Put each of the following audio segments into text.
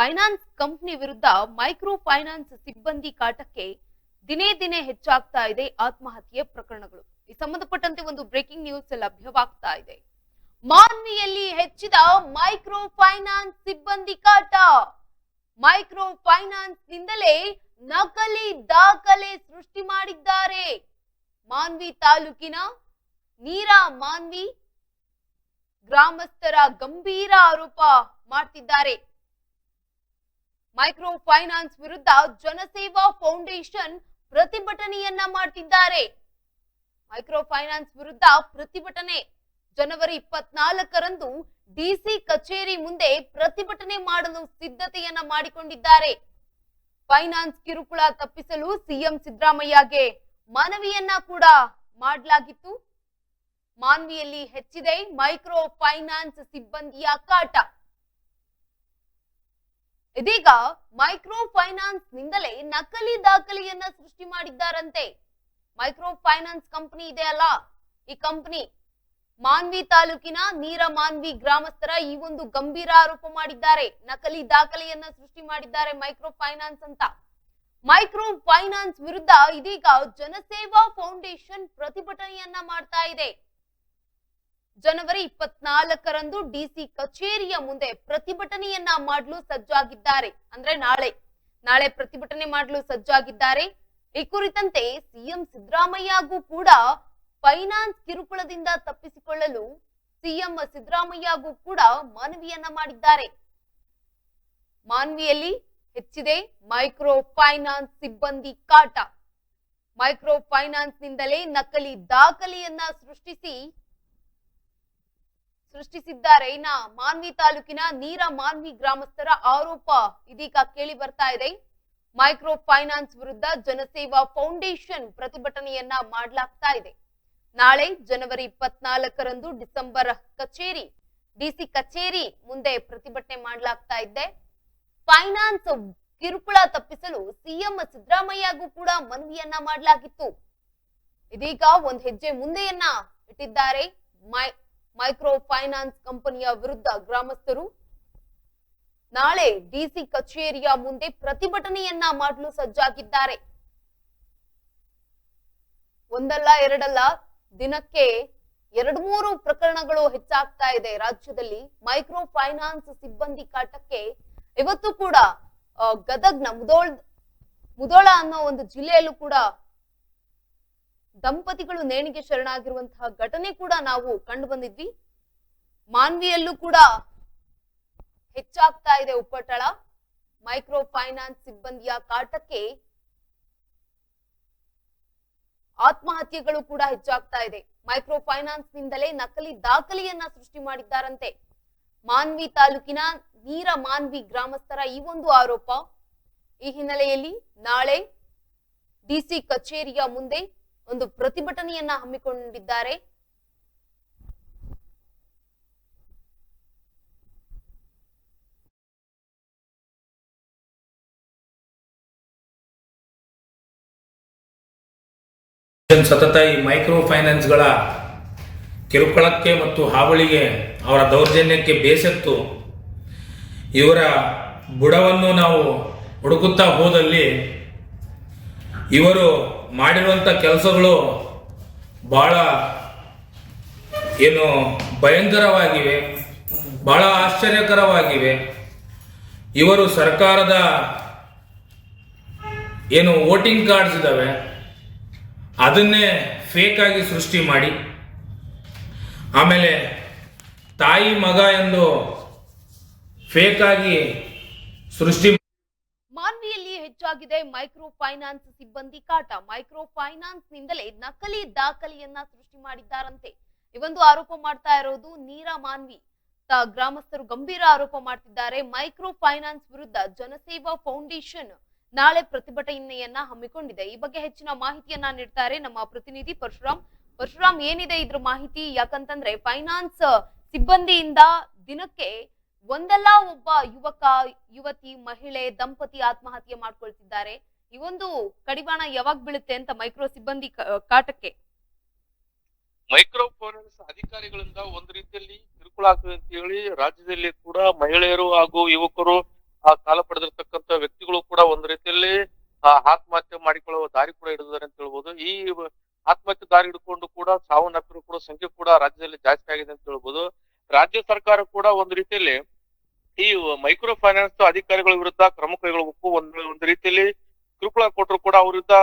Finance company ವಿರುದ್ಧ micro finance ಸಿಬ್ಬಂದಿ ಕಾಟಕ್ಕೆ ದಿನೇ ದಿನೇ ಹೆಚ್ಚಾಗ್ತಾ ಇದೆ ಆತ್ಮಹತ್ಯೆ ಪ್ರಕರಣಗಳು. ಈ ಸಂಬಂಧಪಟ್ಟಂತೆ ಒಂದು ಬ್ರೇಕಿಂಗ್ ನ್ಯೂಸ್ ಲಭ್ಯವಾಗ್ತಾ ಇದೆ. ಮಾನ್ವಿಯಲ್ಲಿ ಹೆಚ್ಚಿದ ಮೈಕ್ರೋ ಫೈನಾನ್ಸ್ ಸಿಬ್ಬಂದಿ ಕಾಟ. ಮೈಕ್ರೋ ಫೈನಾನ್ಸ್ ನಿಂದಲೇ ನಕಲಿ ದಾಖಲೆ ಸೃಷ್ಟಿ ಮಾಡಿದ್ದಾರೆ. ಮಾನ್ವಿ ತಾಲೂಕಿನ ನೀರಾ ಮಾನ್ವಿ ಗ್ರಾಮಸ್ಥರ ಗಂಭೀರ ಆರೋಪ ಮಾಡ್ತಿದ್ದಾರೆ. ಮೈಕ್ರೋ ಫೈನಾನ್ಸ್ ವಿರುದ್ಧ ಜನಸೇವಾ ಫೌಂಡೇಶನ್ ಪ್ರತಿಭಟನೆಯನ್ನ ಮಾಡ್ತಿದ್ದಾರೆ. ಮೈಕ್ರೋ ಫೈನಾನ್ಸ್ ವಿರುದ್ಧ ಪ್ರತಿಭಟನೆ. ಜನವರಿ ಇಪ್ಪತ್ನಾಲ್ಕರಂದು ಡಿಸಿ ಕಚೇರಿ ಮುಂದೆ ಪ್ರತಿಭಟನೆ ಮಾಡಲು ಸಿದ್ಧತೆಯನ್ನ ಮಾಡಿಕೊಂಡಿದ್ದಾರೆ. ಫೈನಾನ್ಸ್ ಕಿರುಕುಳ ತಪ್ಪಿಸಲು ಸಿಎಂ ಸಿದ್ದರಾಮಯ್ಯಗೆ ಮನವಿಯನ್ನ ಕೂಡ ಮಾಡಲಾಗಿತ್ತು. ಮಾನ್ವಿಯಲ್ಲಿ ಹೆಚ್ಚಿದೆ ಮೈಕ್ರೋ ಫೈನಾನ್ಸ್ ಸಿಬ್ಬಂದಿಯ ಕಾಟ. ಇದೀಗ ಮೈಕ್ರೋ ಫೈನಾನ್ಸ್ ನಿಂದಲೇ ನಕಲಿ ದಾಖಲೆಯನ್ನ ಸೃಷ್ಟಿ ಮಾಡಿದ್ದಾರಂತೆ. ಮೈಕ್ರೋ ಫೈನಾನ್ಸ್ ಕಂಪನಿ ಇದೆ ಅಲ್ಲ? ಈ ಕಂಪನಿ ಮಾನ್ವಿ ತಾಲೂಕಿನ ನೀರ ಮಾನ್ವಿ ಗ್ರಾಮಸ್ಥರ ಈ ಒಂದು ಗಂಭೀರ ಆರೋಪ ಮಾಡಿದ್ದಾರೆ. ನಕಲಿ ದಾಖಲೆಯನ್ನ ಸೃಷ್ಟಿ ಮಾಡಿದ್ದಾರೆ ಮೈಕ್ರೋ ಫೈನಾನ್ಸ್ ಅಂತ. ಮೈಕ್ರೋ ಫೈನಾನ್ಸ್ ವಿರುದ್ಧ ಇದೀಗ ಜನಸೇವಾ ಫೌಂಡೇಶನ್ ಪ್ರತಿಭಟನೆಯನ್ನ ಮಾಡ್ತಾ ಇದೆ. ಜನವರಿ ಇಪ್ಪತ್ನಾಲ್ಕರಂದು ಡಿಸಿ ಕಚೇರಿಯ ಮುಂದೆ ಪ್ರತಿಭಟನೆಯನ್ನ ಮಾಡಲು ಸಜ್ಜಾಗಿದ್ದಾರೆ. ಅಂದ್ರೆ ನಾಳೆ. ನಾಳೆ ಪ್ರತಿಭಟನೆ ಮಾಡಲು ಸಜ್ಜಾಗಿದ್ದಾರೆ. ಈ ಕುರಿತಂತೆ ಸಿಎಂ ಸಿದ್ದರಾಮಯ್ಯಗೂ ಕೂಡ ಫೈನಾನ್ಸ್ ಕಿರುಕುಳದಿಂದ ತಪ್ಪಿಸಿಕೊಳ್ಳಲು ಸಿಎಂ ಸಿದ್ದರಾಮಯ್ಯಗೂ ಕೂಡ ಮನವಿಯನ್ನ ಮಾಡಿದ್ದಾರೆ. ಮಾನ್ವಿಯಲ್ಲಿ ಹೆಚ್ಚಿದೆ ಮೈಕ್ರೋ ಫೈನಾನ್ಸ್ ಸಿಬ್ಬಂದಿ ಕಾಟ. ಮೈಕ್ರೋ ಫೈನಾನ್ಸ್ ನಿಂದಲೇ ನಕಲಿ ದಾಖಲೆಯನ್ನ ಸೃಷ್ಟಿಸಿ ಸೃಷ್ಟಿಸಿದ್ದಾರೆ ಇನ್ನ ಮಾನ್ವಿ ತಾಲೂಕಿನ ನೀರ ಮಾನ್ವಿ ಗ್ರಾಮಸ್ಥರ ಆರೋಪ ಇದೀಗ ಕೇಳಿ ಬರ್ತಾ ಇದೆ. ಮೈಕ್ರೋ ಫೈನಾನ್ಸ್ ವಿರುದ್ಧ ಜನಸೇವಾ ಫೌಂಡೇಶನ್ ಪ್ರತಿಭಟನೆಯನ್ನ ಮಾಡಲಾಗ್ತಾ ಇದೆ. ನಾಳೆ ಜನವರಿ ಇಪ್ಪತ್ನಾಲ್ಕರಂದು ಡಿಸೆಂಬರ್ ಕಚೇರಿ ಡಿಸಿ ಕಚೇರಿ ಮುಂದೆ ಪ್ರತಿಭಟನೆ ಮಾಡಲಾಗ್ತಾ ಇದೆ. ಫೈನಾನ್ಸ್ ಕಿರುಕುಳ ತಪ್ಪಿಸಲು ಸಿಎಂ ಸಿದ್ದರಾಮಯ್ಯಗೂ ಕೂಡ ಮನವಿಯನ್ನ ಮಾಡಲಾಗಿತ್ತು. ಇದೀಗ ಒಂದ್ ಹೆಜ್ಜೆ ಮುಂದೆಯನ್ನ ಇಟ್ಟಿದ್ದಾರೆ ಮೈ ಮೈಕ್ರೋ ಫೈನಾನ್ಸ್ ಕಂಪನಿಯ ವಿರುದ್ಧ ಗ್ರಾಮಸ್ಥರು ನಾಳೆ ಡಿಸಿ ಕಚೇರಿಯ ಮುಂದೆ ಪ್ರತಿಭಟನೆಯನ್ನ ಮಾಡಲು ಸಜ್ಜಾಗಿದ್ದಾರೆ. ಒಂದಲ್ಲ ಎರಡಲ್ಲ ದಿನಕ್ಕೆ ಎರಡು ಮೂರು ಪ್ರಕರಣಗಳು ಹೆಚ್ಚಾಗ್ತಾ ಇದೆ. ರಾಜ್ಯದಲ್ಲಿ ಮೈಕ್ರೋ ಫೈನಾನ್ಸ್ ಸಿಬ್ಬಂದಿ ಕಾಟಕ್ಕೆ ಇವತ್ತು ಕೂಡ ಗದಗ್ನ ಮುದೋಳ್, ಮುದೋಳ ಅನ್ನೋ ಒಂದು ಜಿಲ್ಲೆಯಲ್ಲೂ ಕೂಡ ದಂಪತಿಗಳು ನೇಣಿಗೆ ಶರಣಾಗಿರುವಂತಹ ಘಟನೆ ಕೂಡ ನಾವು ಕಂಡು ಬಂದಿದ್ವಿ. ಮಾನ್ವಿಯಲ್ಲೂ ಕೂಡ ಹೆಚ್ಚಾಗ್ತಾ ಇದೆ ಉಪಟಳ. ಮೈಕ್ರೋ ಫೈನಾನ್ಸ್ ಸಿಬ್ಬಂದಿಯ ಕಾಟಕ್ಕೆ ಆತ್ಮಹತ್ಯೆಗಳು ಕೂಡ ಹೆಚ್ಚಾಗ್ತಾ ಇದೆ. ಮೈಕ್ರೋ ಫೈನಾನ್ಸ್ ನಿಂದಲೇ ನಕಲಿ ದಾಖಲೆಯನ್ನ ಸೃಷ್ಟಿ ಮಾಡಿದ್ದಾರಂತೆ. ಮಾನ್ವಿ ತಾಲೂಕಿನ ನೀರ ಮಾನ್ವಿ ಗ್ರಾಮಸ್ಥರ ಈ ಒಂದು ಆರೋಪ. ಈ ಹಿನ್ನೆಲೆಯಲ್ಲಿ ನಾಳೆ ಡಿಸಿ ಕಚೇರಿಯ ಮುಂದೆ ಒಂದು ಪ್ರತಿಭಟನೆಯನ್ನ ಹಮ್ಮಿಕೊಂಡಿದ್ದಾರೆ. ಸತತ ಈ ಮೈಕ್ರೋ ಫೈನಾನ್ಸ್ಗಳ ಕಿರುಕುಳಕ್ಕೆ ಮತ್ತು ಹಾವಳಿಗೆ ಅವರ ದೌರ್ಜನ್ಯಕ್ಕೆ ಬೇಸತ್ತು ಇವರ ಬುಡವನ್ನು ನಾವು ಹುಡುಕುತ್ತಾ ಹೋದಲ್ಲಿ ಇವರು ಮಾಡಿರುವಂಥ ಕೆಲಸಗಳು ಬಹಳ ಏನು ಭಯಂಕರವಾಗಿವೆ, ಬಹಳ ಆಶ್ಚರ್ಯಕರವಾಗಿವೆ. ಇವರು ಸರ್ಕಾರದ ಏನು ವೋಟಿಂಗ್ ಕಾರ್ಡ್ಸ್ ಇದ್ದಾವೆ ಅದನ್ನೇ ಫೇಕ್ ಆಗಿ ಸೃಷ್ಟಿ ಮಾಡಿ, ಆಮೇಲೆ ತಾಯಿ ಮಗ ಎಂದು ಫೇಕ್ ಆಗಿ ಸೃಷ್ಟಿ ಹೆಚ್ಚಾಗಿದೆ ಮೈಕ್ರೋ ಫೈನಾನ್ಸ್ ಸಿಬ್ಬಂದಿ ಕಾಟ. ಮೈಕ್ರೋ ಫೈನಾನ್ಸ್ ನಿಂದಲೇ ನಕಲಿ ದಾಖಲೆಯನ್ನ ಸೃಷ್ಟಿ ಮಾಡಿದ್ದಾರಂತೆ. ಈ ಒಂದು ಆರೋಪ ಮಾಡ್ತಾ ಇರೋದು ನೀರಾ ಮಾನ್ವಿ. ಗ್ರಾಮಸ್ಥರು ಗಂಭೀರ ಆರೋಪ ಮಾಡ್ತಿದ್ದಾರೆ. ಮೈಕ್ರೋ ಫೈನಾನ್ಸ್ ವಿರುದ್ಧ ಜನಸೇವಾ ಫೌಂಡೇಶನ್ ನಾಳೆ ಪ್ರತಿಭಟನೆಯನ್ನ ಹಮ್ಮಿಕೊಂಡಿದೆ. ಈ ಬಗ್ಗೆ ಹೆಚ್ಚಿನ ಮಾಹಿತಿಯನ್ನ ನೀಡ್ತಾರೆ ನಮ್ಮ ಪ್ರತಿನಿಧಿ ಪರಶುರಾಮ್. ಪರಶುರಾಮ್, ಏನಿದೆ ಇದ್ರ ಮಾಹಿತಿ? ಯಾಕಂತಂದ್ರೆ, ಫೈನಾನ್ಸ್ ಸಿಬ್ಬಂದಿಯಿಂದ ದಿನಕ್ಕೆ ಒಂದಲ್ಲ ಒಬ್ಬ ಯುವಕ, ಯುವತಿ, ಮಹಿಳೆ ದಂಪತಿ ಆತ್ಮಹತ್ಯೆ ಮಾಡ್ಕೊಳ್ತಿದ್ದಾರೆ. ಈ ಒಂದು ಕಡಿವಾಣ ಯಾವಾಗ ಬೀಳುತ್ತೆ ಅಂತ ಮೈಕ್ರೋ ಸಿಬ್ಬಂದಿ ಕಾಟಕ್ಕೆ? ಮೈಕ್ರೋ ಫೈನಾನ್ಸ್ ಅಧಿಕಾರಿಗಳಿಂದ ಒಂದ್ ರೀತಿಯಲ್ಲಿ ಕಿರುಕುಳ ಆಗ್ತದೆ ಅಂತ ಹೇಳಿ ರಾಜ್ಯದಲ್ಲಿ ಕೂಡ ಮಹಿಳೆಯರು ಹಾಗೂ ಯುವಕರು ಆ ಕಾಲ ಪಡೆದಿರ್ತಕ್ಕಂತ ವ್ಯಕ್ತಿಗಳು ಕೂಡ ಒಂದ್ ರೀತಿಯಲ್ಲಿ ಆತ್ಮಹತ್ಯೆ ಮಾಡಿಕೊಳ್ಳುವ ದಾರಿ ಕೂಡ ಹಿಡಿದಿದ್ದಾರೆ ಅಂತ ಹೇಳ್ಬೋದು. ಈ ಆತ್ಮಹತ್ಯೆ ದಾರಿ ಹಿಡ್ಕೊಂಡು ಕೂಡ ಸಾವನ್ನಪ್ಪಿರೋ ಕೂಡ ಸಂಖ್ಯೆ ಕೂಡ ರಾಜ್ಯದಲ್ಲಿ ಜಾಸ್ತಿ ಆಗಿದೆ ಅಂತ ಹೇಳ್ಬೋದು. ರಾಜ್ಯ ಸರ್ಕಾರ ಕೂಡ ಒಂದು ರೀತಿಯಲ್ಲಿ ಈ ಮೈಕ್ರೋ ಫೈನಾನ್ಸ್ ಅಧಿಕಾರಿಗಳ ವಿರುದ್ಧ ಕ್ರಮ ಕೈಗೊಳ್ಳಬೇಕು ಒಂದು ಒಂದು ರೀತಿಯಲ್ಲಿ ಕಿರುಕುಳ ಕೊಟ್ಟರು ಕೂಡ ಅವ್ರ ವಿರುದ್ಧ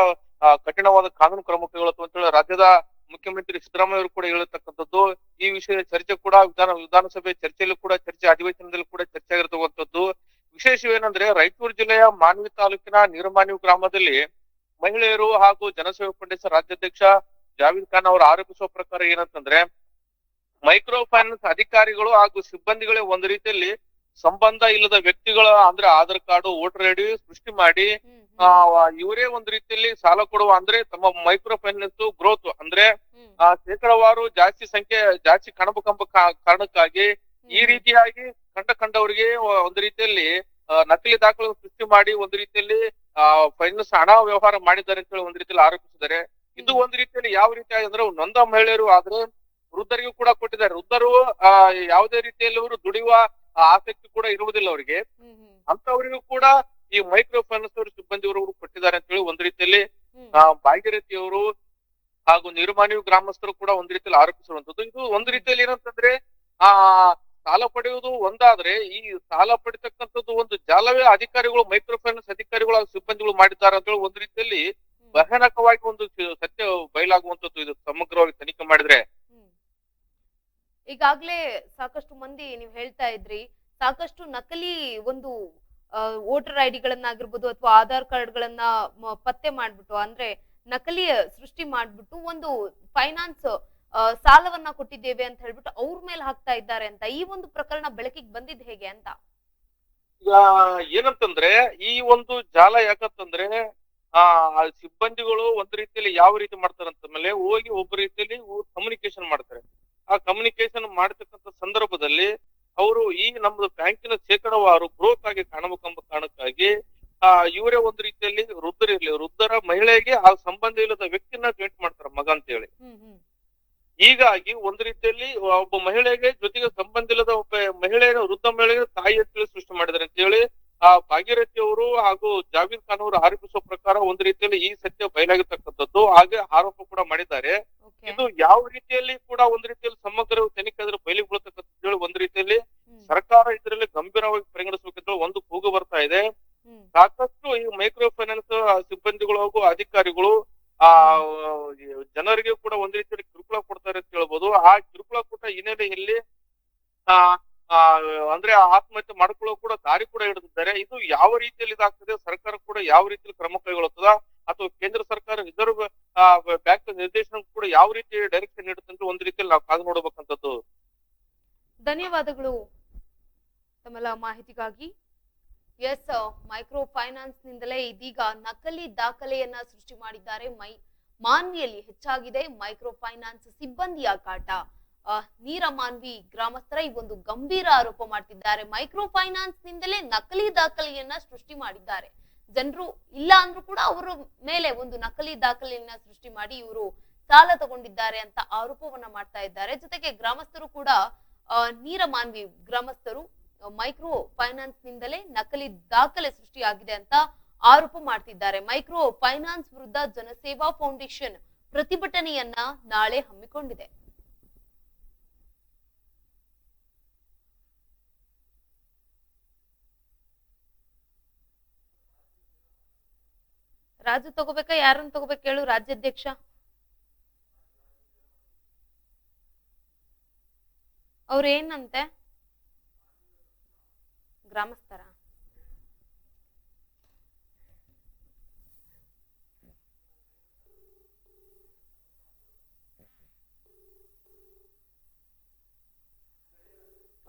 ಕಠಿಣವಾದ ಕಾನೂನು ಕ್ರಮ ಕೈಗೊಳ್ಳುತ್ತೆ ಅಂತ ಹೇಳಿ ರಾಜ್ಯದ ಮುಖ್ಯಮಂತ್ರಿ ಸಿದ್ದರಾಮಯ್ಯ ಕೂಡ ಹೇಳತಕ್ಕಂಥದ್ದು. ಈ ವಿಷಯದ ಚರ್ಚೆ ಕೂಡ ವಿಧಾನ, ವಿಧಾನಸಭೆ ಚರ್ಚೆಯಲ್ಲಿ ಕೂಡ ಚರ್ಚೆ ಅಧಿವೇಶನದಲ್ಲಿ ಕೂಡ ಚರ್ಚೆ ಆಗಿರ್ತಕ್ಕಂಥದ್ದು. ವಿಶೇಷವೇನಂದ್ರೆ ರಾಯಚೂರು ಜಿಲ್ಲೆಯ ಮಾನ್ವಿ ತಾಲೂಕಿನ ನೀರಮಾನ್ವಿ ಗ್ರಾಮದಲ್ಲಿ ಮಹಿಳೆಯರು ಹಾಗೂ ಜನಸೇವಾ ಪಂಡಿತ ರಾಜ್ಯಾಧ್ಯಕ್ಷ ಜಾವೀದ್ ಖಾನ್ ಅವರು ಆರೋಪಿಸುವ ಪ್ರಕಾರ ಏನಂತಂದ್ರೆ ಮೈಕ್ರೋ ಫೈನಾನ್ಸ್ ಅಧಿಕಾರಿಗಳು ಹಾಗೂ ಸಿಬ್ಬಂದಿಗಳೇ ಒಂದು ರೀತಿಯಲ್ಲಿ ಸಂಬಂಧ ಇಲ್ಲದ ವ್ಯಕ್ತಿಗಳ ಅಂದ್ರೆ ಆಧಾರ್ ಕಾರ್ಡ್ ವೋಟರ್ ಐಡಿ ಸೃಷ್ಟಿ ಮಾಡಿ ಇವರೇ ಒಂದು ರೀತಿಯಲ್ಲಿ ಸಾಲ ಕೊಡುವ ಅಂದ್ರೆ ತಮ್ಮ ಮೈಕ್ರೋ ಫೈನಾನ್ಸ್ ಗ್ರೋತ್ ಅಂದ್ರೆ ಶೇಕಡವಾರು ಜಾಸ್ತಿ ಸಂಖ್ಯೆ ಜಾಸ್ತಿ ಕಣಬಕಂಬ ಕಾರಣಕ್ಕಾಗಿ ಈ ರೀತಿಯಾಗಿ ಕಂಡ ಕಂಡವರಿಗೆ ಒಂದು ರೀತಿಯಲ್ಲಿ ನಕಲಿ ದಾಖಲೆ ಸೃಷ್ಟಿ ಮಾಡಿ ಒಂದು ರೀತಿಯಲ್ಲಿ ಫೈನಾನ್ಸ್ ಹಣ ವ್ಯವಹಾರ ಮಾಡಿದ್ದಾರೆ ಅಂತ ಹೇಳಿ ಒಂದು ರೀತಿಯಲ್ಲಿ ಆರೋಪಿಸಿದ್ದಾರೆ. ಇದು ಒಂದ್ ಒಂದು ರೀತಿಯಲ್ಲಿ ಯಾವ ರೀತಿ ಅಂದ್ರೆ ನೊಂದ ಮಹಿಳೆಯರು ಆದ್ರೆ ವೃದ್ಧರಿಗೂ ಕೂಡ ಕೊಟ್ಟಿದ್ದಾರೆ. ವೃದ್ಧರು ಆ, ಯಾವುದೇ ರೀತಿಯಲ್ಲಿ ಅವರು ದುಡಿಯುವ ಆಸಕ್ತಿ ಕೂಡ ಇರುವುದಿಲ್ಲ ಅವರಿಗೆ. ಅಂತವರಿಗೂ ಕೂಡ ಈ ಮೈಕ್ರೋ ಫೈನಾನ್ಸ್ ಅವರು ಸಿಬ್ಬಂದಿಯವರು ಕೊಟ್ಟಿದ್ದಾರೆ ಅಂತ ಹೇಳಿ ಒಂದ್ ರೀತಿಯಲ್ಲಿ ಭಾಗ್ಯರಥಿಯವರು ಹಾಗೂ ನಿರ್ಮಾಣಿ ಗ್ರಾಮಸ್ಥರು ಕೂಡ ಒಂದ್ ರೀತಿಯಲ್ಲಿ ಆರೋಪಿಸುವಂತದ್ದು ಇದು ಒಂದ್ ರೀತಿಯಲ್ಲಿ ಏನಂತಂದ್ರೆ ಆ ಸಾಲ ಪಡೆಯುವುದು ಒಂದಾದ್ರೆ ಈ ಸಾಲ ಪಡಿತಕ್ಕಂಥದ್ದು ಒಂದು ಜಾಲವೇ ಅಧಿಕಾರಿಗಳು ಮೈಕ್ರೋ ಫೈನಾನ್ಸ್ ಅಧಿಕಾರಿಗಳು ಹಾಗೂ ಸಿಬ್ಬಂದಿಗಳು ಮಾಡಿದ್ದಾರೆ ಅಂತ ಹೇಳಿ ಒಂದು ರೀತಿಯಲ್ಲಿ ಭಯಾನಕವಾಗಿ ಒಂದು ಸತ್ಯ ಬಯಲಾಗುವಂತದ್ದು ಇದು ಸಮಗ್ರವಾಗಿ ತನಿಖೆ ಮಾಡಿದ್ರೆ. ಈಗಾಗ್ಲೇ ಸಾಕಷ್ಟು ಮಂದಿ ನೀವು ಹೇಳ್ತಾ ಇದ್ರಿ, ಸಾಕಷ್ಟು ನಕಲಿ ಒಂದು ವೋಟರ್ ಐ ಡಿಗಳನ್ನಾಗಿರ್ಬೋದು ಅಥವಾ ಆಧಾರ್ ಕಾರ್ಡ್ ಗಳನ್ನ ಪತ್ತೆ ಮಾಡ್ಬಿಟ್ಟು, ಅಂದ್ರೆ ನಕಲಿ ಸೃಷ್ಟಿ ಮಾಡ್ಬಿಟ್ಟು ಒಂದು ಫೈನಾನ್ಸ್ ಸಾಲವನ್ನ ಕೊಟ್ಟಿದ್ದೇವೆ ಅಂತ ಹೇಳ್ಬಿಟ್ಟು ಅವ್ರ ಮೇಲೆ ಹಾಕ್ತಾ ಇದ್ದಾರೆ ಅಂತ, ಈ ಒಂದು ಪ್ರಕರಣ ಬೆಳಕಿಗೆ ಬಂದಿದ್ ಹೇಗೆ ಅಂತ? ಏನಂತಂದ್ರೆ, ಈ ಒಂದು ಜಾಲ ಯಾಕಂತಂದ್ರೆ, ಆ ಸಿಬ್ಬಂದಿಗಳು ಒಂದ್ ರೀತಿಯಲ್ಲಿ ಯಾವ ರೀತಿ ಮಾಡ್ತಾರೆ ಅಂತ ಮೇಲೆ ಹೋಗಿ ಒಬ್ಬ ರೀತಿಯಲ್ಲಿ ಕಮ್ಯುನಿಕೇಶನ್ ಮಾಡ್ತಾರೆ. ಆ ಕಮ್ಯುನಿಕೇಶನ್ ಮಾಡತಕ್ಕಂತ ಸಂದರ್ಭದಲ್ಲಿ ಅವರು ಈ ನಮ್ದು ಬ್ಯಾಂಕಿನ ಶೇಕಡವಾರು ಗ್ರೋತ್ ಆಗಿ ಕಾಣಬೇಕೆಂಬ ಕಾರಣಕ್ಕಾಗಿ ಆ ಇವರೇ ಒಂದು ರೀತಿಯಲ್ಲಿ ವೃದ್ಧರಿರ್ಲಿ ವೃದ್ಧರ ಮಹಿಳೆಗೆ ಆ ಸಂಬಂಧ ಇಲ್ಲದ ವ್ಯಕ್ತಿನ ಜಾಯಿಂಟ್ ಮಾಡ್ತಾರೆ ಮಗ ಅಂತ ಹೇಳಿ ಹೀಗಾಗಿ ಒಂದು ರೀತಿಯಲ್ಲಿ ಒಬ್ಬ ಮಹಿಳೆಗೆ ಜೊತೆಗೆ ಸಂಬಂಧ ಇಲ್ಲದ ಒಬ್ಬ ಮಹಿಳೆಯ ವೃದ್ಧ ಮಹಿಳೆಗೆ ತಾಯಿ ಅಂತೇಳಿ ಸೃಷ್ಟಿ ಮಾಡಿದ್ದಾರೆ ಅಂತ ಹೇಳಿ ಆ ಭಾಗೀರಥಿ ಅವರು ಹಾಗೂ ಜಾವೀದ್ ಖಾನ್ ಅವರು ಆರೋಪಿಸುವ ಪ್ರಕಾರ ಒಂದು ರೀತಿಯಲ್ಲಿ ಈ ಸತ್ಯ ಬಯಲಾಗಿರ್ತಕ್ಕಂಥದ್ದು. ಹಾಗೆ ಆರೋಪ ಕೂಡ ಮಾಡಿದ್ದಾರೆ. ಇದು ಯಾವ ರೀತಿಯಲ್ಲಿ ಕೂಡ ಒಂದ್ ರೀತಿಯಲ್ಲಿ ಸಮಗ್ರ ತನಿಖೆ ಆದ್ರೆ ಬಯಲಿಗೆ ಬೀಳ್ತಕ್ಕಂಥ ಹೇಳಿ ಒಂದು ರೀತಿಯಲ್ಲಿ ಸರ್ಕಾರ ಇದರಲ್ಲಿ ಗಂಭೀರವಾಗಿ ಪರಿಗಣಿಸಬೇಕಂತ ಒಂದು ಕೂಗು ಬರ್ತಾ ಇದೆ. ಸಾಕಷ್ಟು ಈ ಮೈಕ್ರೋ ಫೈನಾನ್ಸ್ ಸಿಬ್ಬಂದಿಗಳು ಹಾಗೂ ಅಧಿಕಾರಿಗಳು ಆ ಜನರಿಗೆ ಕೂಡ ಒಂದ್ ರೀತಿಯಲ್ಲಿ ಕಿರುಕುಳ ಕೊಡ್ತಾರೆ ಅಂತ ಹೇಳ್ಬೋದು. ಆ ಕಿರುಕುಳ ಕೊಟ್ಟ ಹಿನ್ನೆಲೆಯಲ್ಲಿ ಆ, ಅಂದ್ರೆ ಆತ್ಮಹತ್ಯೆ ಮಾಡ್ಕೊಳ್ಳೋ ಕೂಡ ದಾರಿ ಕೂಡ ಹಿಡಿದಿದ್ದಾರೆ. ಇದು ಯಾವ ರೀತಿಯಲ್ಲಿ ಇದಾಗ್ತದೆ? ಸರ್ಕಾರ ಕೂಡ ಯಾವ ರೀತಿಯಲ್ಲಿ ಕ್ರಮ ಕೈಗೊಳ್ಳುತ್ತದ? ಅಥವಾ ಕೇಂದ್ರ ಸರ್ಕಾರ ರಿಸರ್ವ್ ಬ್ಯಾಂಕ್ ನಿರ್ದೇಶನ ಕೂಡ ಯಾವ ರೀತಿ ಡೈರೆಕ್ಷನ್ ನೀಡುತ್ತೆ ಒಂದ್ ರೀತಿಯಲ್ಲಿ ನಾವು ಕಾದು ನೋಡಬೇಕಂತದ್ದು. ಧನ್ಯವಾದಗಳು ತಮ್ಮೆಲ್ಲ ಮಾಹಿತಿಗಾಗಿ. ಎಸ್ ಮೈಕ್ರೋ ಫೈನಾನ್ಸ್ ನಿಂದಲೇ ಇದೀಗ ನಕಲಿ ದಾಖಲೆಯನ್ನ ಸೃಷ್ಟಿ ಮಾಡಿದ್ದಾರೆ. ಮೈ ಮಾನ್ವಿಯಲ್ಲಿ ಹೆಚ್ಚಾಗಿದೆ ಮೈಕ್ರೋ ಫೈನಾನ್ಸ್ ಸಿಬ್ಬಂದಿಯ ಕಾಟ. ನೀರ ಮಾನ್ವಿ ಗ್ರಾಮಸ್ಥರ ಈ ಒಂದು ಗಂಭೀರ ಆರೋಪ ಮಾಡ್ತಿದ್ದಾರೆ. ಮೈಕ್ರೋ ಫೈನಾನ್ಸ್ ನಿಂದಲೇ ನಕಲಿ ದಾಖಲೆಯನ್ನ ಸೃಷ್ಟಿ ಮಾಡಿದ್ದಾರೆ. ಜನರು ಇಲ್ಲ ಅಂದ್ರೂ ಕೂಡ ಅವರ ಮೇಲೆ ಒಂದು ನಕಲಿ ದಾಖಲೆಯನ್ನ ಸೃಷ್ಟಿ ಮಾಡಿ ಇವರು ಸಾಲ ತಗೊಂಡಿದ್ದಾರೆ ಅಂತ ಆರೋಪವನ್ನ ಮಾಡ್ತಾ ಇದ್ದಾರೆ. ಜೊತೆಗೆ ಗ್ರಾಮಸ್ಥರು ಕೂಡ ನೀರ ಮಾನ್ವಿ ಗ್ರಾಮಸ್ಥರು ಮೈಕ್ರೋ ಫೈನಾನ್ಸ್ ನಿಂದಲೇ ನಕಲಿ ದಾಖಲೆ ಸೃಷ್ಟಿಯಾಗಿದೆ ಅಂತ ಆರೋಪ ಮಾಡ್ತಿದ್ದಾರೆ. ಮೈಕ್ರೋ ಫೈನಾನ್ಸ್ ವಿರುದ್ಧ ಜನಸೇವಾ ಫೌಂಡೇಶನ್ ಪ್ರತಿಭಟನೆಯನ್ನ ನಾಳೆ ಹಮ್ಮಿಕೊಂಡಿದೆ. ರಾಜು ತಗೋಬೇಕಾ ಯಾರನ್ನ ತಗೋಬೇಕು ಹೇಳು ರಾಜ್ಯಾಧ್ಯಕ್ಷ. ಅವ್ರ ಏನಂತೆ? ಗ್ರಾಮಸ್ಥರ.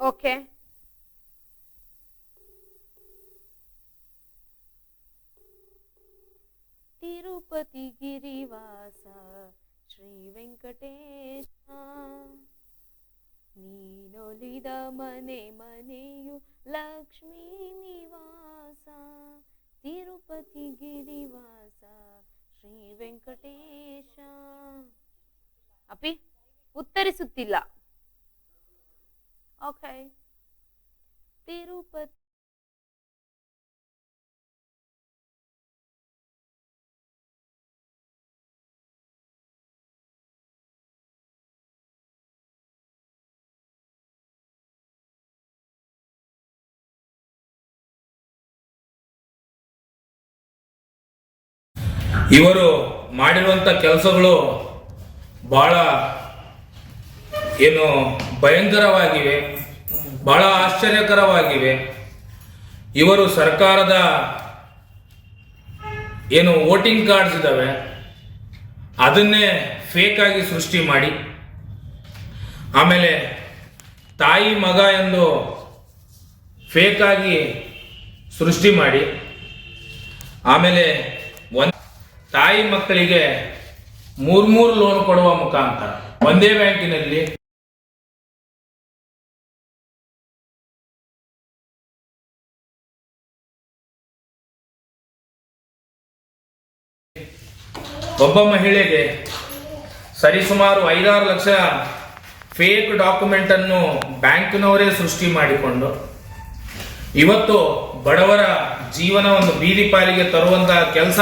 ಓಕೆ. ತಿರುಪತಿ ಗಿರಿವಾಸ ಶ್ರೀ ವೆಂಕಟೇಶ. ನೀನೊಲಿದ ಮನೆ ಮನೆಯು ಲಕ್ಷ್ಮೀ ನಿವಾಸ ತಿರುಪತಿ ಗಿರಿವಾಸ ಶ್ರೀ ವೆಂಕಟೇಶ. ಅಪಿ ಉತ್ತರಿಸುತ್ತಿಲ್ಲ. ಓಕೆ ತಿರುಪತಿ ಇವರು ಮಾಡಿರುವಂಥ ಕೆಲಸಗಳು ಬಹಳ ಏನು ಭಯಂಕರವಾಗಿವೆ, ಬಹಳ ಆಶ್ಚರ್ಯಕರವಾಗಿವೆ. ಇವರು ಸರ್ಕಾರದ ಏನು ವೋಟಿಂಗ್ ಕಾರ್ಡ್ಸ್ ಇದ್ದಾವೆ ಅದನ್ನೇ ಫೇಕ್ ಆಗಿ ಸೃಷ್ಟಿ ಮಾಡಿ. ಆಮೇಲೆ ತಾಯಿ ಮಗ ಎಂದು ಫೇಕ್ ಆಗಿ ಸೃಷ್ಟಿ ಮಾಡಿ. ಆಮೇಲೆ ತಾಯಿ ಮಕ್ಕಳಿಗೆ ಮೂರ್ ಮೂರು ಲೋನ್ ಕೊಡುವ ಮುಖಾಂತರ, ಒಂದೇ ಬ್ಯಾಂಕಿನಲ್ಲಿ ಒಬ್ಬ ಮಹಿಳೆಗೆ ಸರಿಸುಮಾರು ಐದಾರು ಲಕ್ಷ ಫೇಕ್ ಡಾಕ್ಯುಮೆಂಟ್ ಅನ್ನು ಬ್ಯಾಂಕ್ನವರೇ ಸೃಷ್ಟಿ ಮಾಡಿಕೊಂಡು, ಇವತ್ತು ಬಡವರ ಜೀವನವನ್ನು ಬೀದಿ ಪಾಲಿಗೆ ತರುವಂತಹ ಕೆಲಸ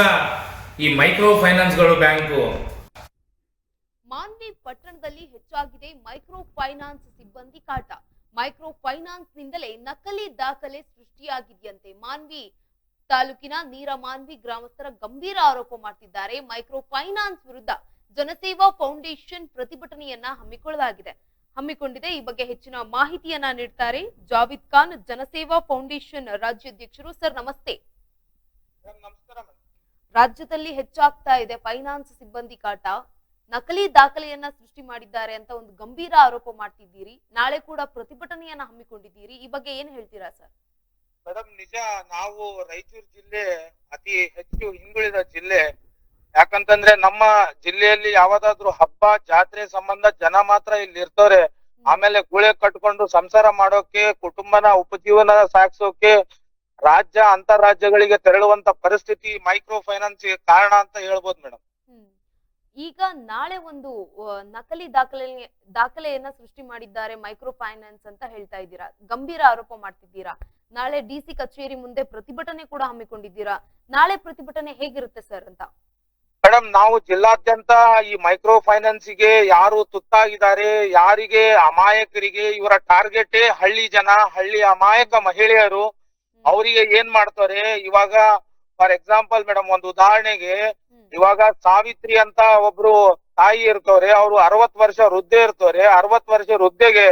ಈ ಮೈಕ್ರೋ ಫೈನಾನ್ಸ್ಗಳು ಬ್ಯಾಂಕು. ಮಾನ್ವಿ ಪಟ್ಟಣದಲ್ಲಿ ಹೆಚ್ಚಾಗಿದೆ ಮೈಕ್ರೋ ಫೈನಾನ್ಸ್ ಸಿಬ್ಬಂದಿ ಕಾಟ. ಮೈಕ್ರೋ ಫೈನಾನ್ಸ್ ನಿಂದಲೇ ನಕಲಿ ದಾಖಲೆ ಸೃಷ್ಟಿಯಾಗಿದೆಯಂತೆ ಮಾನ್ವಿ ತಾಲೂಕಿನ ನೀರ ಮಾನ್ವಿ ಗ್ರಾಮಸ್ಥರ ಗಂಭೀರ ಆರೋಪ ಮಾಡ್ತಿದ್ದಾರೆ. ಮೈಕ್ರೋ ಫೈನಾನ್ಸ್ ವಿರುದ್ಧ ಜನಸೇವಾ ಫೌಂಡೇಶನ್ ಪ್ರತಿಭಟನೆಯನ್ನ ಹಮ್ಮಿಕೊಳ್ಳಲಾಗಿದೆ. ಹಮ್ಮಿಕೊಂಡಿದೆ. ಈ ಬಗ್ಗೆ ಹೆಚ್ಚಿನ ಮಾಹಿತಿಯನ್ನ ನೀಡ್ತಾರೆ ಜಾವಿದ್ ಖಾನ್ ಜನಸೇವಾ ಫೌಂಡೇಶನ್ ರಾಜ್ಯಾಧ್ಯಕ್ಷರು. ಸರ್ ನಮಸ್ತೆ. ನಮಸ್ಕಾರ ರಾಜ್ಯದಲ್ಲಿ ಹೆಚ್ಚಾಗ್ತಾ ಇದೆ ಫೈನಾನ್ಸ್ ಸಿಬ್ಬಂದಿ ಕಾಟ. ನಕಲಿ ದಾಖಲೆಯನ್ನ ಸೃಷ್ಟಿ ಮಾಡಿದ್ದಾರೆ ಅಂತ ಒಂದು ಗಂಭೀರ ಆರೋಪ ಮಾಡ್ತಿದ್ದೀರಿ. ನಾಳೆ ಕೂಡ ಪ್ರತಿಭಟನೆಯನ್ನ ಹಮ್ಮಿಕೊಂಡಿದ್ದೀರಿ. ಈ ಬಗ್ಗೆ ಏನ್ ಹೇಳ್ತೀರಾ ಸರ್? ಮೇಡಮ್ ನಿಜ ನಾವು ರಾಯಚೂರು ಜಿಲ್ಲೆ ಅತಿ ಹೆಚ್ಚು ಹಿಂದುಳಿದ ಜಿಲ್ಲೆ. ಯಾಕಂತಂದ್ರೆ ನಮ್ಮ ಜಿಲ್ಲೆಯಲ್ಲಿ ಯಾವ್ದಾದ್ರು ಹಬ್ಬ ಜಾತ್ರೆ ಸಂಬಂಧ ಜನ ಮಾತ್ರ ಇಲ್ಲಿ ಇರ್ತವ್ರೆ. ಆಮೇಲೆ ಗುಳೆ ಕಟ್ಕೊಂಡು ಸಂಸಾರ ಮಾಡೋಕೆ ಕುಟುಂಬನ ಉಪಜೀವನ ಸಾಗಿಸೋಕೆ ರಾಜ್ಯ ಅಂತಾರಾಜ್ಯಗಳಿಗೆ ತೆರಳುವಂತ ಪರಿಸ್ಥಿತಿ ಮೈಕ್ರೋ ಫೈನಾನ್ಸ್ ಕಾರಣ ಅಂತ ಹೇಳ್ಬೋದು ಮೇಡಮ್. ಈಗ ನಾಳೆ ಒಂದು ನಕಲಿ ದಾಖಲೆ ದಾಖಲೆಯನ್ನ ಸೃಷ್ಟಿ ಮಾಡಿದ್ದಾರೆ ಮೈಕ್ರೋ ಫೈನಾನ್ಸ್ ಅಂತ ಹೇಳ್ತಾ ಇದ್ದೀರಾ? ಗಂಭೀರ ಆರೋಪ ಮಾಡ್ತಿದ್ದೀರಾ? ನಾಳೆ ಡಿ ಸಿ ಕಚೇರಿ ಮುಂದೆ ಪ್ರತಿಭಟನೆ ಕೂಡ ಹಮ್ಮಿಕೊಂಡಿದ್ದೀರಾ? ನಾಳೆ ಪ್ರತಿಭಟನೆ ಹೇಗಿರುತ್ತೆ ಸರ್ ಅಂತ? ಮೇಡಮ್ ನಾವು ಜಿಲ್ಲಾದ್ಯಂತ ಈ ಮೈಕ್ರೋ ಫೈನಾನ್ಸ್ಗೆ ಯಾರು ತುತ್ತಾಗಿದ್ದಾರೆ ಯಾರಿಗೆ ಅಮಾಯಕರಿಗೆ ಇವರ ಟಾರ್ಗೆಟ್ ಹಳ್ಳಿ ಜನ ಹಳ್ಳಿ ಅಮಾಯಕ ಮಹಿಳೆಯರು ಅವರಿಗೆ ಏನ್ ಮಾಡ್ತಾರೆ ಇವಾಗ ಫಾರ್ ಎಕ್ಸಾಂಪಲ್ ಮೇಡಮ್ ಒಂದು ಉದಾಹರಣೆಗೆ ಇವಾಗ ಸಾವಿತ್ರಿ ಅಂತ ಒಬ್ರು ತಾಯಿ ಇರ್ತವ್ರೆ ಅವ್ರು ಅರವತ್ ವರ್ಷ ವೃದ್ಧೆ ಇರ್ತವ್ರೆ ಅರವತ್ ವರ್ಷ ವೃದ್ಧೆಗೆ.